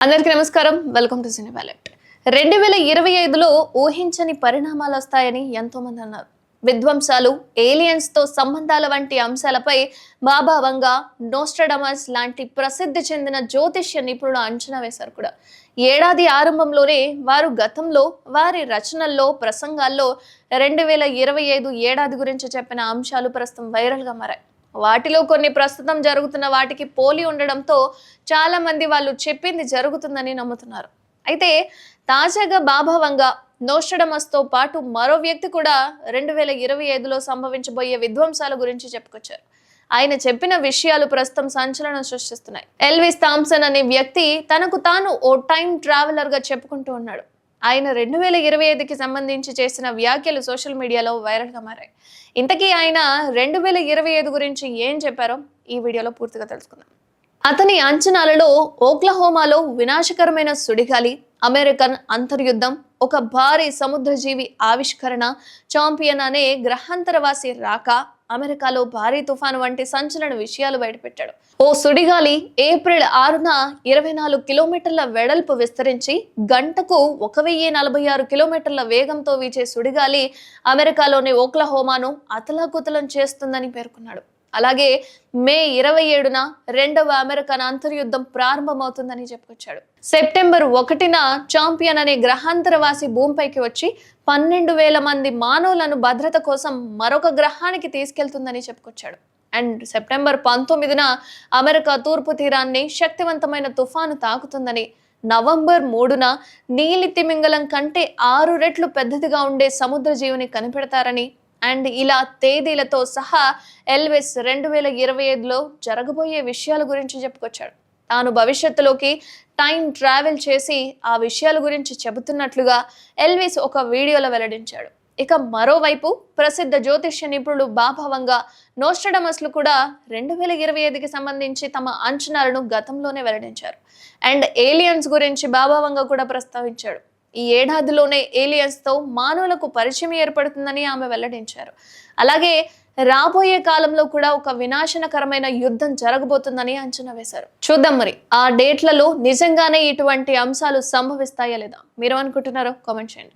అందరికీ నమస్కారం. Welcome to cine wallet రెండు వేల ఇరవై ఐదులో ఊహించని పరిణామాలు వస్తాయని ఎంతో మంది అన్నారు. విధ్వంసాలు ఏలియన్స్తో సంబంధాల వంటి అంశాలపై బాబా నోస్ట్రడమస్ లాంటి ప్రసిద్ధి చెందిన జ్యోతిష్య నిపుణులు అంచనా వేశారు కూడా. ఏడాది ఆరంభంలోనే వారు గతంలో వారి రచనల్లో ప్రసంగాల్లో రెండు వేల ఇరవై ఐదు ఏడాది గురించి చెప్పిన అంశాలు ప్రస్తుతం వైరల్గా మారాయి. వాటిలో కొన్ని ప్రస్తుతం జరుగుతున్న వాటికి పోలి ఉండడంతో చాలా మంది వాళ్ళు చెప్పింది జరుగుతుందని నమ్ముతున్నారు. అయితే తాజాగా బాభవంగా నోస్టడమస్తో పాటు మరో వ్యక్తి కూడా రెండు వేల ఇరవై ఐదులో సంభవించబోయే విధ్వంసాల గురించి చెప్పుకొచ్చారు. ఆయన చెప్పిన విషయాలు ప్రస్తుతం సంచలనం సృష్టిస్తున్నాయి. ఎల్విస్ థామ్సన్ అనే వ్యక్తి తనకు తాను ఓ టైం ట్రావెలర్గా చెప్పుకుంటూ ఉన్నాడు. ఆయన రెండు వేల ఇరవై ఐదుకి సంబంధించి చేసిన వ్యాఖ్యలు సోషల్ మీడియాలో వైరల్గా మారాయి. ఇంతకీ ఆయన రెండు వేల ఇరవై ఐదు గురించి ఏం చెప్పారో ఈ వీడియోలో పూర్తిగా తెలుసుకుందాం. అతని అంచనాలలో ఓక్లహోమాలో వినాశకరమైన సుడిగాలి అమెరికన్ అంతర్యుద్ధం ఒక భారీ సముద్రజీవి ఆవిష్కరణ చాంపియన్ అనే గ్రహాంతరవాసి రాక అమెరికాలో భారీ తుఫాను వంటి సంచలన విషయాలు బయటపెట్టాడు. ఓ సుడిగాలి ఏప్రిల్ ఆరున ఇరవై నాలుగు కిలోమీటర్ల వెడల్పు విస్తరించి గంటకు ఒక వెయ్యి నలభై ఆరు కిలోమీటర్ల వేగంతో వీచే సుడిగాలి అమెరికాలోని ఓక్లహోమాను అతలాకుతలం చేస్తుందని పేర్కొన్నాడు. అలాగే మే ఇరవై ఏడున రెండవ అమెరికన్ అంతర్యుద్ధం ప్రారంభమవుతుందని చెప్పుకొచ్చాడు. సెప్టెంబర్ ఒకటిన చాంపియన్ అనే గ్రహాంతరవాసి భూమిపైకి వచ్చి పన్నెండు వేల మంది మానవులను భద్రత కోసం మరొక గ్రహానికి తీసుకెళ్తుందని చెప్పుకొచ్చాడు. అండ్ సెప్టెంబర్ పంతొమ్మిదిన అమెరికా తూర్పు తీరాన్ని శక్తివంతమైన తుఫాను తాకుతుందని నవంబర్ మూడున నీలి తిమింగలం కంటే ఆరు రెట్లు పెద్దదిగా ఉండే సముద్ర జీవిని కనిపెడతారని అండ్ ఇలా తేదీలతో సహా ఎల్విస్ రెండు వేల ఇరవై ఐదులో జరగబోయే విషయాల గురించి చెప్పుకొచ్చాడు. తాను భవిష్యత్తులోకి టైం ట్రావెల్ చేసి ఆ విషయాల గురించి చెబుతున్నట్లుగా ఎల్విస్ ఒక వీడియోలో వెల్లడించాడు. ఇక మరోవైపు ప్రసిద్ధ జ్యోతిష్య నిపుణుడు బాభావంగా నోస్టడమస్లు కూడా రెండు వేల ఇరవై ఐదుకి సంబంధించి తమ అంచనాలను గతంలోనే వెల్లడించారు. అండ్ ఏలియన్స్ గురించి బాభావంగా కూడా ప్రస్తావించాడు. ఈ ఏడాదిలోనే ఏలియన్స్తో మానవులకు పరిచయం ఏర్పడుతుందని ఆమె వెల్లడించారు. అలాగే రాబోయే కాలంలో కూడా ఒక వినాశనకరమైన యుద్ధం జరగబోతుందని అంచనా వేశారు. చూద్దాం మరి ఆ డేట్లలో నిజంగానే ఇటువంటి అంశాలు సంభవిస్తాయా లేదా? మీరు అనుకుంటున్నారో కామెంట్ చేయండి.